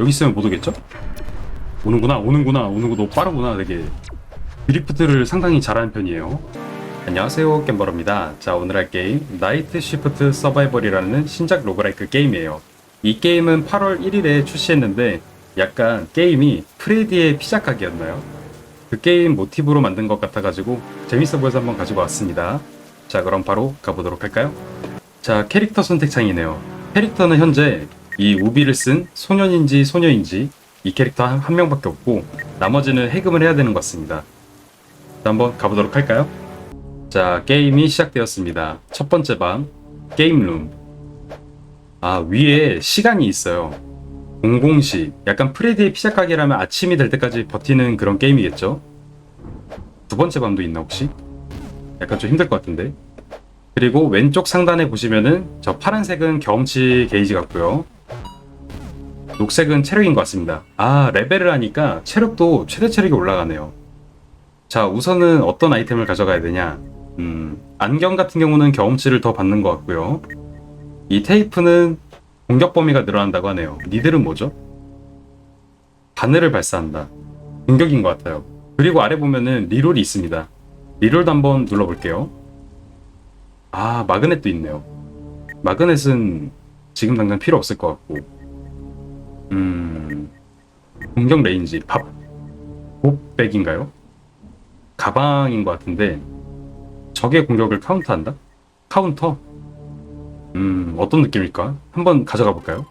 여기 있으면 못 오겠죠? 오는구나 오는구나 오는구 너 빠르구나 되게. 드리프트를 상당히 잘하는 편이에요. 안녕하세요 겜버러입니다. 자 오늘 할 게임 나이트 쉬프트 서바이벌이라는 신작 로그라이크 게임이에요. 이 게임은 8월 1일에 출시했는데 약간 게임이 프레디의 피자 가게였나요? 그 게임 모티브로 만든 것 같아가지고 재밌어 보여서 한번 가지고 왔습니다. 자 그럼 바로 가보도록 할까요? 자 캐릭터 선택 창이네요. 캐릭터는 현재 이 우비를 쓴 소년인지 소녀인지 이 캐릭터 한, 한 명밖에 없고 나머지는 해금을 해야 되는 것 같습니다. 자, 한번 가보도록 할까요? 자 게임이 시작되었습니다. 첫 번째 방 게임룸. 아 위에 시간이 있어요. 00시. 약간 프레디의 피자 가게라면 아침이 될 때까지 버티는 그런 게임이겠죠? 두 번째 밤도 있나 혹시? 약간 좀 힘들 것 같은데. 그리고 왼쪽 상단에 보시면은 저 파란색은 경험치 게이지 같고요. 녹색은 체력인 것 같습니다. 아 레벨을 하니까 체력도 최대 체력이 올라가네요. 자 우선은 어떤 아이템을 가져가야 되냐? 음 안경 같은 경우는 경험치를 더 받는 것 같고요. 이 테이프는 공격 범위가 늘어난다고 하네요. 니들은 뭐죠? 바늘을 발사한다. 공격인 것 같아요. 그리고 아래 보면은 리롤이 있습니다. 리롤도 한번 눌러볼게요. 아 마그넷도 있네요. 마그넷은 지금 당장 필요 없을 것 같고 음 공격 레인지 밥 봇백인가요? 가방인 것 같은데 적의 공격을 카운터한다? 카운터? 음 어떤 느낌일까? 한번 가져가 볼까요?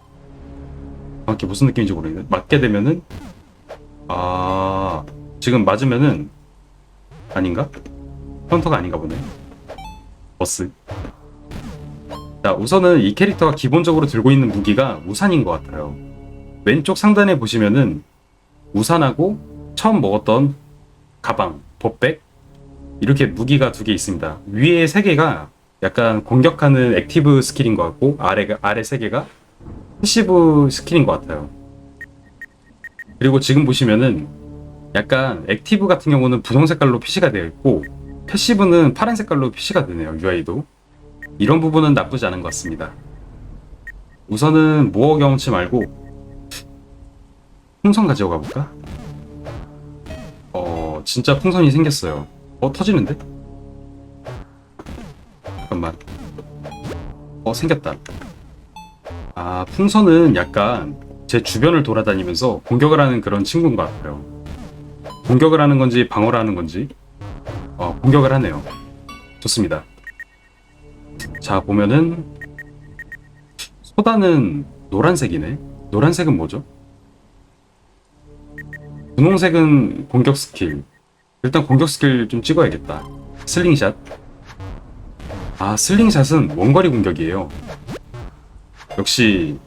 정확히 무슨 느낌인지 모르겠는데 맞게 되면은 아 지금 맞으면은 아닌가? 카운터가 아닌가 보네. 버스. 자, 우선은 이 캐릭터가 기본적으로 들고 있는 무기가 우산인 것 같아요. 왼쪽 상단에 보시면은 우산하고 처음 먹었던 가방, 법백 이렇게 무기가 두 개 있습니다. 위에 세 개가 약간 공격하는 액티브 스킬인 것 같고 아래가 아래 세 개가 패시브 스킬인 것 같아요. 그리고 지금 보시면은 약간 액티브 같은 경우는 분홍 색깔로 표시가 되어 있고 패시브는 파란 색깔로 표시가 되네요 UI도 이런 부분은 나쁘지 않은 것 같습니다 우선은 모어 경험치 말고 풍선 가지고 가볼까? 어 진짜 풍선이 생겼어요 어 터지는데? 잠깐만 어 생겼다 아 풍선은 약간 제 주변을 돌아다니면서 공격을 하는 그런 친구인 것 같아요 공격을 하는 건지 방어를 하는 건지 어, 공격을 하네요. 좋습니다. 자, 보면은 소다는 노란색이네. 노란색은 뭐죠? 분홍색은 공격 스킬. 일단 공격 스킬 좀 찍어야겠다. 슬링샷. 아, 슬링샷은 원거리 공격이에요. 역시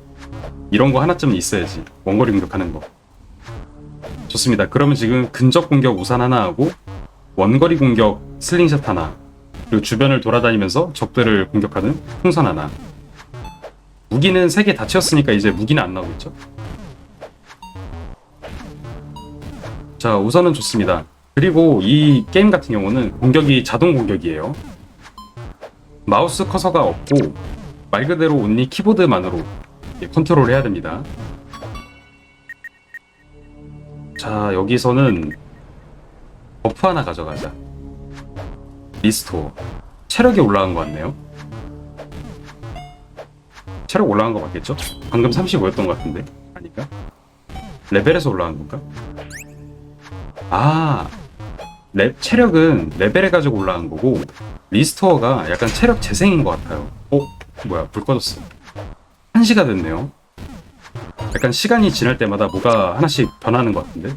이런 거 하나쯤은 있어야지. 원거리 공격하는 거. 좋습니다. 그러면 지금 근접 공격 우산 하나 하고 원거리 공격 슬링샷 하나 그리고 주변을 돌아다니면서 적들을 공격하는 풍선 하나 무기는 3개 다 채웠으니까 이제 무기는 안 나오겠죠 자 우선은 좋습니다 그리고 이 게임 같은 경우는 공격이 자동 공격이에요 마우스 커서가 없고 말 그대로 온리 키보드만으로 컨트롤 해야 됩니다 자 여기서는 버프 하나 가져가자. 리스토어. 체력이 올라간 것 같네요. 체력 올라간 거 맞겠죠? 방금 35였던 것 같은데. 아닌가? 레벨에서 올라간 건가? 아, 레, 체력은 레벨에 가지고 올라간 거고, 리스토어가 약간 체력 재생인 것 같아요. 어? 뭐야, 불 꺼졌어. 1시가 됐네요. 약간 시간이 지날 때마다 뭐가 하나씩 변하는 것 같은데?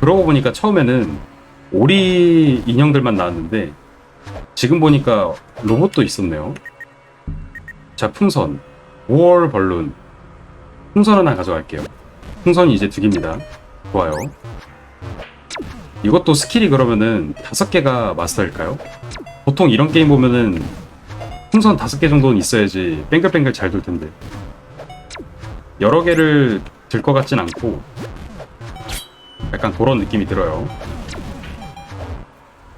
그러고 보니까 처음에는 오리 인형들만 나왔는데 지금 보니까 로봇도 있었네요. 자, 풍선. 5월 벌룬. 풍선 하나 가져갈게요. 풍선이 이제 두 개입니다. 좋아요. 이것도 스킬이 그러면은 다섯 개가 마스터일까요? 보통 이런 게임 보면은 풍선 다섯 개 정도는 있어야지 뱅글뱅글 잘 돌 텐데. 여러 개를 들 것 같진 않고 약간 그런 느낌이 들어요.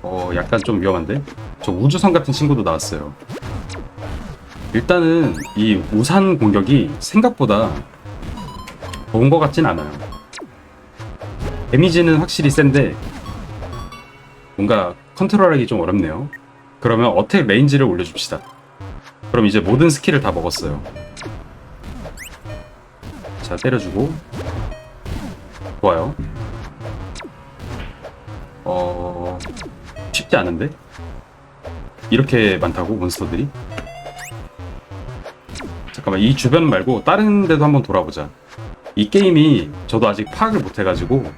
어, 약간 좀 위험한데? 저 우주선 같은 친구도 나왔어요. 일단은 이 우산 공격이 생각보다 좋은 것 같진 않아요. 데미지는 확실히 센데 뭔가 컨트롤하기 좀 어렵네요. 그러면 어택 레인지를 올려줍시다. 그럼 이제 모든 스킬을 다 먹었어요. 자 때려주고 좋아요. 어 쉽지 않은데 이렇게 많다고 몬스터들이? 잠깐만 이 주변 말고 다른 데도 한번 돌아보자. 이 게임이 저도 아직 파악을 못 해가지고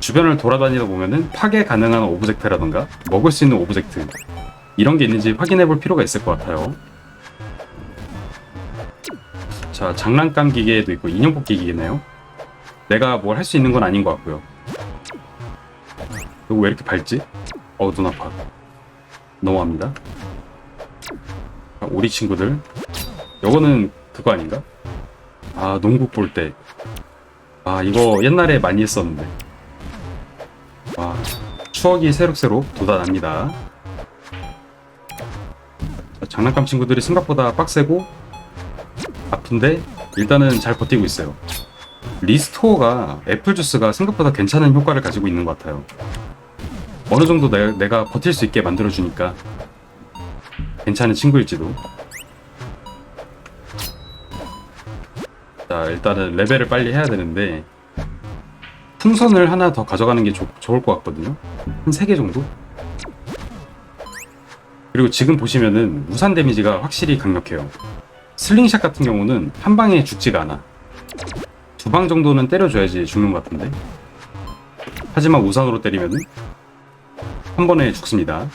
주변을 돌아다니다 보면은 파괴 가능한 오브젝트라던가 먹을 수 있는 오브젝트 이런 게 있는지 확인해 볼 필요가 있을 것 같아요. 자 장난감 기계도 있고 인형 뽑기 기계네요. 내가 뭘 할 수 있는 건 아닌 것 같고요. 이거 왜 이렇게 밝지? 어우 눈 아파. 너무합니다. 자, 우리 친구들 요거는 그거 아닌가? 아 농구 볼 때. 아 이거 옛날에 많이 했었는데. 와 추억이 새록새록 돋아납니다. 자, 장난감 친구들이 생각보다 빡세고 아픈데 일단은 잘 버티고 있어요. 리스토어가 애플 주스가 생각보다 괜찮은 효과를 가지고 있는 것 같아요. 어느 정도 내, 내가 버틸 수 있게 만들어주니까 괜찮은 친구일지도. 자, 일단은 레벨을 빨리 해야 되는데 풍선을 하나 더 가져가는 게 좋- 좋을 것 같거든요. 한 3개 정도? 그리고 지금 보시면은 무산 데미지가 확실히 강력해요. 슬링샷 같은 경우는 한 방에 죽지가 않아. 두 방 정도는 때려줘야지 죽는 것 같은데. 하지만 우산으로 때리면은 한 번에 죽습니다.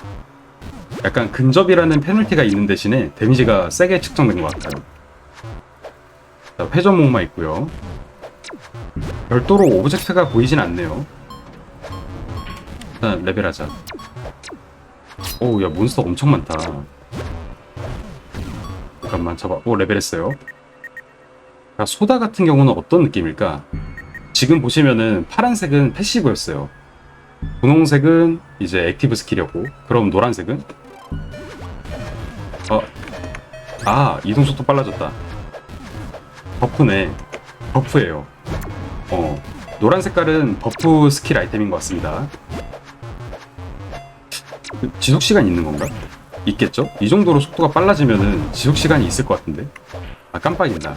약간 근접이라는 페널티가 있는 대신에 데미지가 세게 측정된 것 같아요. 자, 회전목마 있고요. 별도로 오브젝트가 보이진 않네요. 일단 레벨하자. 오우 야 몬스터 엄청 많다. 잠깐만 잡아. 오 레벨했어요. 자, 소다 같은 경우는 어떤 느낌일까? 지금 보시면은 파란색은 패시브였어요. 분홍색은 이제 액티브 스킬이었고 그럼 노란색은 어, 아 이동 속도 빨라졌다. 버프네. 버프예요. 어, 노란 색깔은 버프 스킬 아이템인 것 같습니다. 그 지속 시간 있는 건가? 있겠죠? 이 정도로 속도가 빨라지면은 지속 시간이 있을 것 같은데. 아 깜빡인다.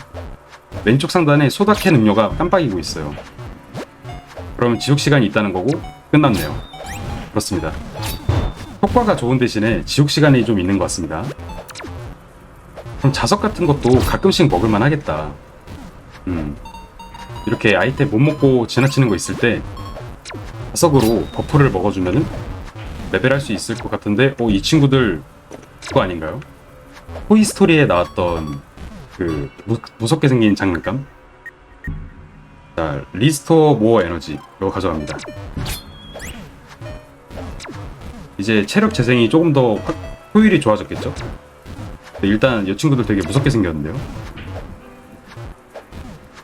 왼쪽 상단에 소다캔 음료가 깜빡이고 있어요. 그러면 지속 시간이 있다는 거고 끝났네요. 그렇습니다. 효과가 좋은 대신에 지속 시간이 좀 있는 것 같습니다. 그럼 자석 같은 것도 가끔씩 먹을만 하겠다. 음. 이렇게 아이템 못 먹고 지나치는 거 있을 때 자석으로 버프를 먹어주면은 레벨할 수 있을 것 같은데, 어, 이 친구들 그거 아닌가요? 토이스토리에 나왔던 그 무, 무섭게 생긴 장난감? 자, 리스토어 모어 에너지 이거 가져갑니다. 이제 체력 재생이 조금 더 확- 효율이 좋아졌겠죠? 근데 일단 이 친구들 되게 무섭게 생겼는데요.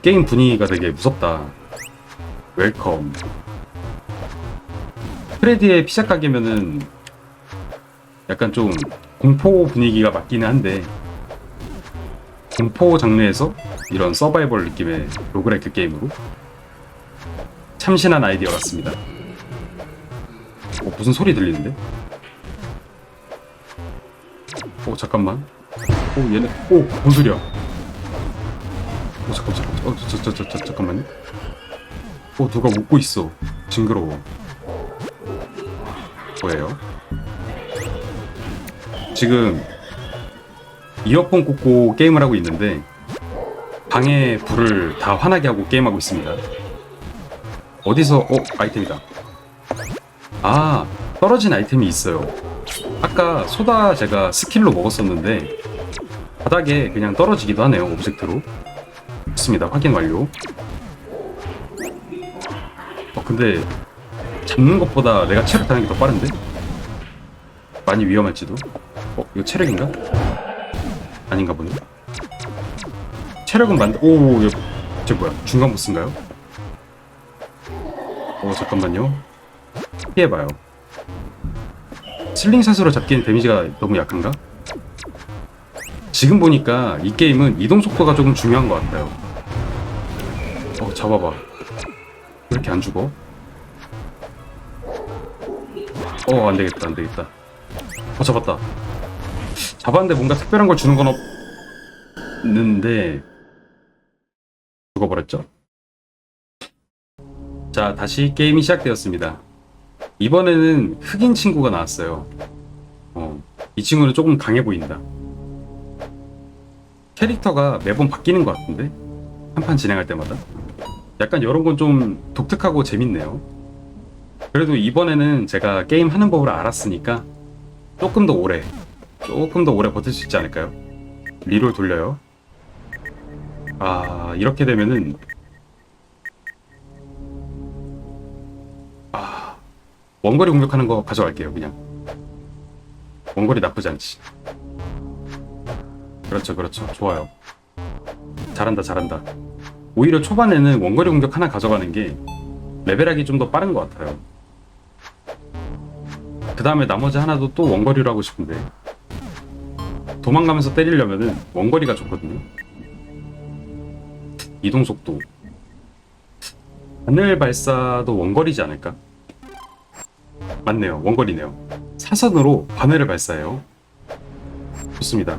게임 분위기가 되게 무섭다. 웰컴. 프레디의 피자 가게면은 약간 좀 공포 분위기가 맞기는 한데 공포 장르에서 이런 서바이벌 느낌의 로그라이크 게임으로 참신한 아이디어 같습니다. 어, 무슨 소리 들리는데? 오 잠깐만. 오 얘네 오뭔 소리야? 오 잠깐 잠깐 저저 잠깐만요. 오 누가 웃고 있어. 징그러워. 뭐예요? 지금 이어폰 꽂고 게임을 하고 있는데 방에 불을 다 환하게 하고 게임하고 있습니다. 어디서 어 아이템이다. 아 떨어진 아이템이 있어요. 아까 소다 제가 스킬로 먹었었는데 바닥에 그냥 떨어지기도 하네요 오브젝트로. 좋습니다. 확인 완료. 어 근데 잡는 것보다 내가 체력 타는 게 더 빠른데? 많이 위험할지도. 어 이거 체력인가? 아닌가 보네. 체력은 만들. 오, 이거 저 뭐야? 중간 보스인가요? 어 잠깐만요. 피해봐요. 슬링샷으로 잡기엔 데미지가 너무 약한가? 지금 보니까 이 게임은 이동 속도가 조금 중요한 것 같아요. 어, 자, 잡아봐. 왜 이렇게 안 죽어? 어, 안 되겠다, 안 되겠다. 어, 잡았다. 잡았는데 뭔가 특별한 걸 주는 건 없는데, 죽어버렸죠? 자, 다시 게임이 시작되었습니다. 이번에는 흑인 친구가 나왔어요. 어, 이 친구는 조금 강해 보인다. 캐릭터가 매번 바뀌는 것 같은데? 한 판 진행할 때마다? 약간 이런 건 좀 독특하고 재밌네요. 그래도 이번에는 제가 게임 하는 법을 알았으니까 조금 더 오래, 조금 더 오래 버틸 수 있지 않을까요? 리롤 돌려요. 아, 이렇게 되면은 아, 원거리 공격하는 거 가져갈게요, 그냥. 원거리 나쁘지 않지. 그렇죠, 그렇죠. 좋아요. 잘한다, 잘한다. 오히려 초반에는 원거리 공격 하나 가져가는 게 레벨하기 좀 더 빠른 것 같아요. 그 다음에 나머지 하나도 또 원거리로 하고 싶은데 도망가면서 때리려면은 원거리가 좋거든요. 이동 속도. 하늘 발사도 원거리지 않을까? 맞네요. 원거리네요. 사선으로 바늘을 발사해요. 좋습니다.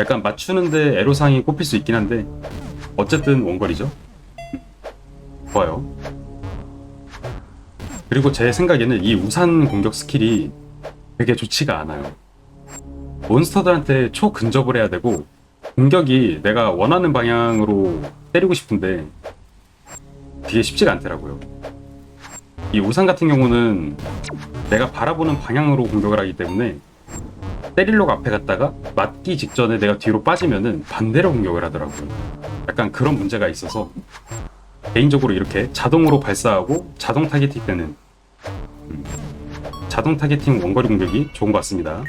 약간 맞추는데 애로사항이 꼽힐 수 있긴 한데 어쨌든 원거리죠. 좋아요. 그리고 제 생각에는 이 우산 공격 스킬이 되게 좋지가 않아요. 몬스터들한테 초근접을 해야 되고 공격이 내가 원하는 방향으로 때리고 싶은데 되게 쉽지가 않더라고요. 이 우산 같은 경우는 내가 바라보는 방향으로 공격을 하기 때문에 때리려고 앞에 갔다가 맞기 직전에 내가 뒤로 빠지면은 반대로 공격을 하더라고요. 약간 그런 문제가 있어서 개인적으로 이렇게 자동으로 발사하고 자동 타겟팅 되는 음, 자동 타겟팅 원거리 공격이 좋은 것 같습니다.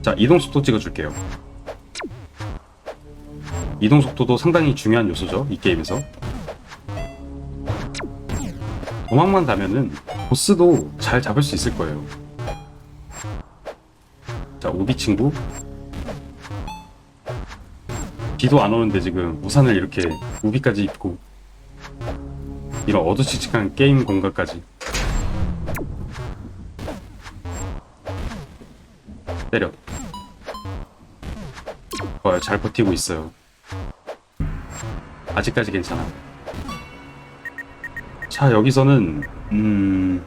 자 이동 속도 찍어줄게요. 이동 속도도 상당히 중요한 요소죠 이 게임에서. 도망만 가면은 보스도 잘 잡을 수 있을 거예요. 자 우비 친구 비도 안 오는데 지금 우산을 이렇게 우비까지 입고 이런 어두칙칙한 게임 공간까지. 때려. 좋아요 잘 버티고 있어요. 아직까지 괜찮아. 자 여기서는 음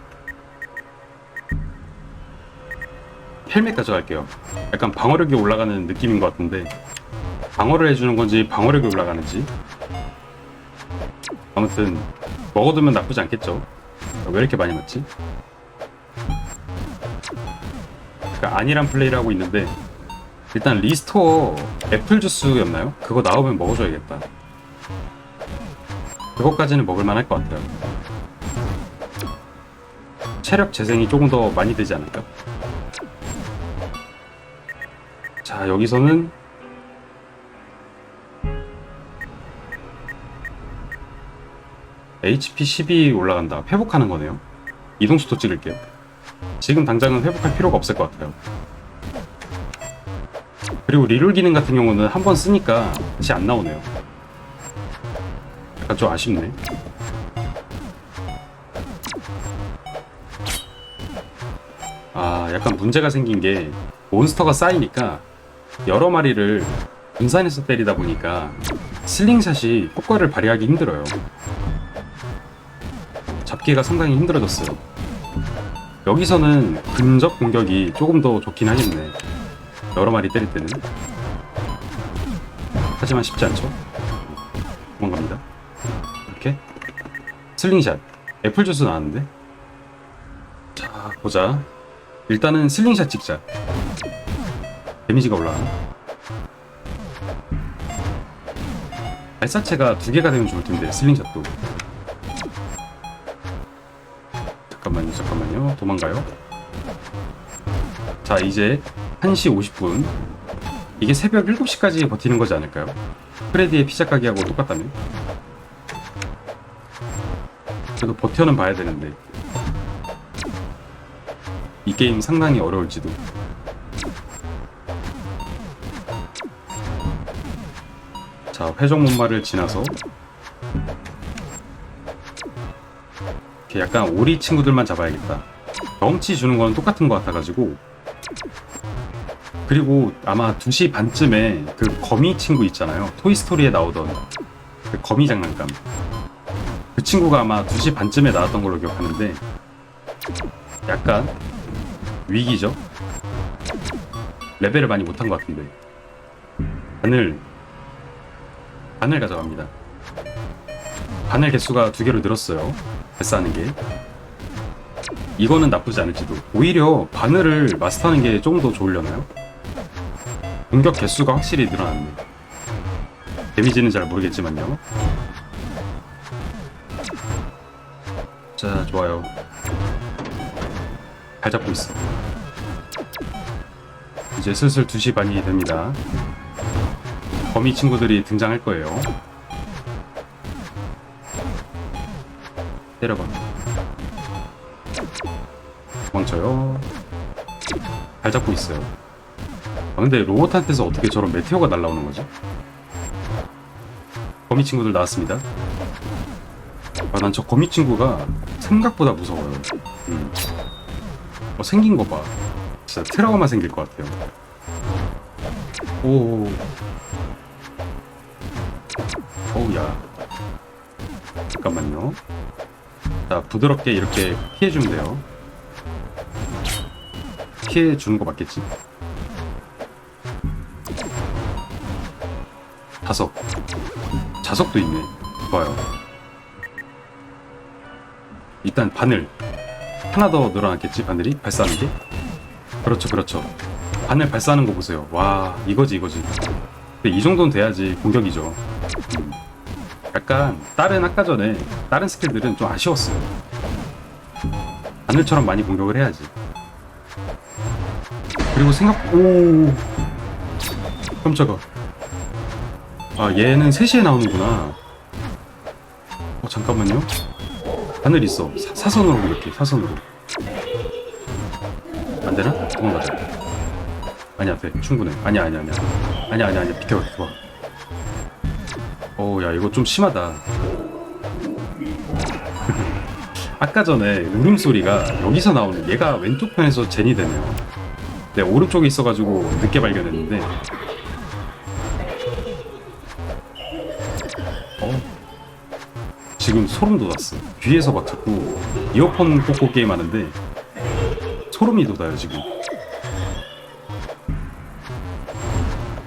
헬멧 가져갈게요. 약간 방어력이 올라가는 느낌인 것 같은데 방어를 해주는 건지 방어력이 올라가는지. 아무튼 먹어두면 나쁘지 않겠죠 왜 이렇게 많이 맞지? 그러니까 아니란 플레이를 하고 있는데 일단 리스토어 애플 주스였나요? 그거 나오면 먹어줘야겠다 그것까지는 먹을만 할 것 같아요 체력 재생이 조금 더 많이 되지 않을까? 자 여기서는 HP 10이 올라간다. 회복하는 거네요. 이동 속도 찍을게요. 지금 당장은 회복할 필요가 없을 것 같아요. 그리고 리롤 기능 같은 경우는 한 번 쓰니까 다시 안 나오네요. 약간 좀 아쉽네. 아, 약간 문제가 생긴 게 몬스터가 쌓이니까 여러 마리를 분산해서 때리다 보니까 슬링샷이 효과를 발휘하기 힘들어요. 잡기가 상당히 힘들어졌어요. 여기서는 근접 공격이 조금 더 좋긴 하겠네. 여러 마리 때릴 때는. 하지만 쉽지 않죠? 도망갑니다. 이렇게. 슬링샷. 애플 주스 나왔는데? 자, 보자. 일단은 슬링샷 찍자. 데미지가 올라가나? 발사체가 두 개가 되면 좋을 텐데, 슬링샷도. 잠깐만요, 잠깐만요. 도망가요. 자, 이제 1시 50분. 이게 새벽 7시까지 버티는 거지 않을까요? 프레디의 피자 가게하고 똑같다면? 그래도 버텨는 봐야 되는데. 이 게임 상당히 어려울지도. 자, 회전 문말을 지나서 이렇게 약간 오리 친구들만 잡아야겠다. 경험치 주는 건 똑같은 것 같아가지고. 그리고 아마 2시 반쯤에 그 거미 친구 있잖아요. 토이스토리에 나오던 그 거미 장난감. 그 친구가 아마 2시 반쯤에 나왔던 걸로 기억하는데 약간 위기죠. 레벨을 많이 못한 것 같은데. 바늘 바늘 가져갑니다. 바늘 개수가 두 개로 늘었어요. 발사하는 게. 이거는 나쁘지 않을지도. 오히려 바늘을 마스터하는 게 조금 더 좋으려나요? 공격 개수가 확실히 늘어났네. 데미지는 잘 모르겠지만요. 자, 좋아요. 잘 잡고 있어. 이제 슬슬 2시 반이 됩니다. 거미 친구들이 등장할 거예요. 때려봐. 도망쳐요. 잘 잡고 있어요. 아, 근데 로봇한테서 어떻게 저런 메테오가 날라오는 거지? 거미 친구들 나왔습니다. 아, 난 저 거미 친구가 생각보다 무서워요. 음. 어, 생긴 거 봐. 진짜 트라우마 생길 것 같아요. 오. 어우야. 잠깐만요. 자, 부드럽게 이렇게 피해주면 돼요. 피해주는 거 맞겠지? 자석. 자석도 있네. 좋아요. 일단 바늘. 하나 더 늘어났겠지, 바늘이? 발사하는 게? 그렇죠, 그렇죠. 바늘 발사하는 거 보세요. 와, 이거지, 이거지. 근데 이 정도는 돼야지 공격이죠. 음. 약간 다른 아까 전에 다른 스킬들은 좀 아쉬웠어요. 바늘처럼 많이 공격을 해야지. 그리고 생각 오 깜짝아. 아 얘는 3시에 나오는구나. 어 잠깐만요. 바늘 있어. 사, 선으로 이렇게 사선으로. 안 되나? 도망가자. 아니야 돼 충분해. 아니야 아니야 아니야. 아니야 아니야 아니야 비켜 비켜. 어우 야 이거 좀 심하다. 아까 전에 울음소리가 여기서 나오는 얘가 왼쪽 편에서 젠이 되네요. 네 오른쪽에 있어가지고 늦게 발견했는데. 어? 지금 소름 돋았어 귀에서 막 자꾸 이어폰 꽂고 게임 하는데 소름이 돋아요 지금.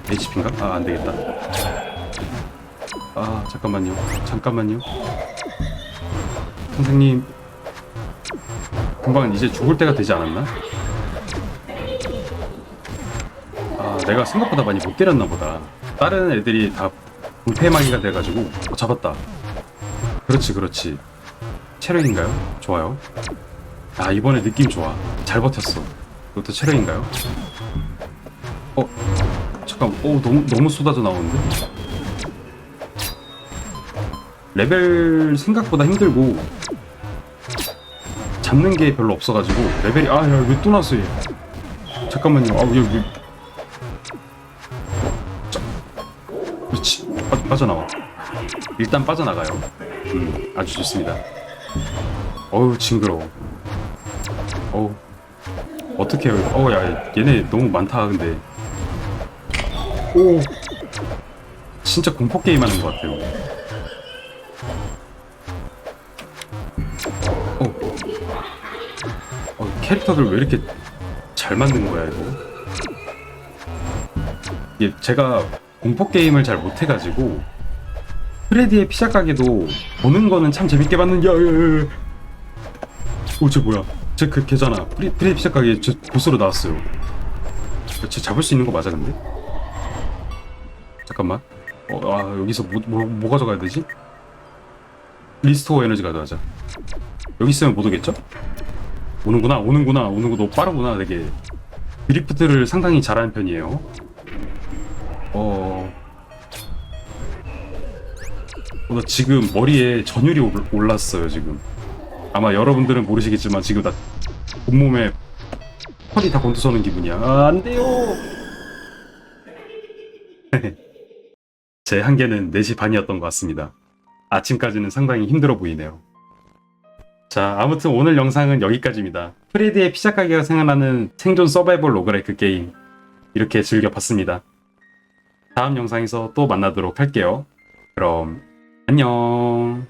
HP인가? 아 안되겠다 아 잠깐만요. 잠깐만요. 선생님 금방 이제 죽을 때가 되지 않았나? 아 내가 생각보다 많이 못 때렸나 보다. 다른 애들이 다 불패마기가 돼가지고 어, 잡았다. 그렇지 그렇지. 체력인가요? 좋아요. 아 이번에 느낌 좋아. 잘 버텼어. 이것도 체력인가요? 어 잠깐 오 너무 너무 쏟아져 나오는데 레벨 생각보다 힘들고 잡는 게 별로 없어가지고 레벨이 아 야 왜 또 나왔어 얘? 잠깐만요. 아왜 왜, 자, 그렇지 빠, 빠져나와. 일단 빠져나가요. 음 아주 좋습니다. 어우 징그러워. 어우. 어떻게 어우 야 얘네 너무 많다 근데. 오. 진짜 공포 게임 하는 것 같아요 캐릭터들 왜 이렇게 잘 만든 거야 이거? 이게 제가 공포 게임을 잘 못해가지고 프레디의 피자 가게도 보는 거는 참 재밌게 봤는 야야야야 오쟤 뭐야 쟤 그 걔잖아 프리, 프레디 피자 가게 저 보스로 나왔어요 쟤 잡을 수 있는 거 맞아 근데? 잠깐만 어, 아 여기서 뭐, 뭐, 뭐 가져가야 되지? 리스토어 에너지 가져가자 여기 있으면 못 오겠죠? 오는구나, 오는구나, 오는 거 너무 빠르구나, 되게. 드리프트를 상당히 잘하는 편이에요. 어. 어, 나 지금 머리에 전율이 올- 올랐어요, 지금. 아마 여러분들은 모르시겠지만, 지금 나 온몸에 털이 다 곤두서는 기분이야. 아, 안 돼요! 제 한계는 4시 반이었던 것 같습니다. 아침까지는 상당히 힘들어 보이네요. 자, 아무튼 오늘 영상은 여기까지입니다. 프레디의 피자 가게가 생각나는 생존 서바이벌 로그라이크 게임 이렇게 즐겨봤습니다. 다음 영상에서 또 만나도록 할게요. 그럼 안녕.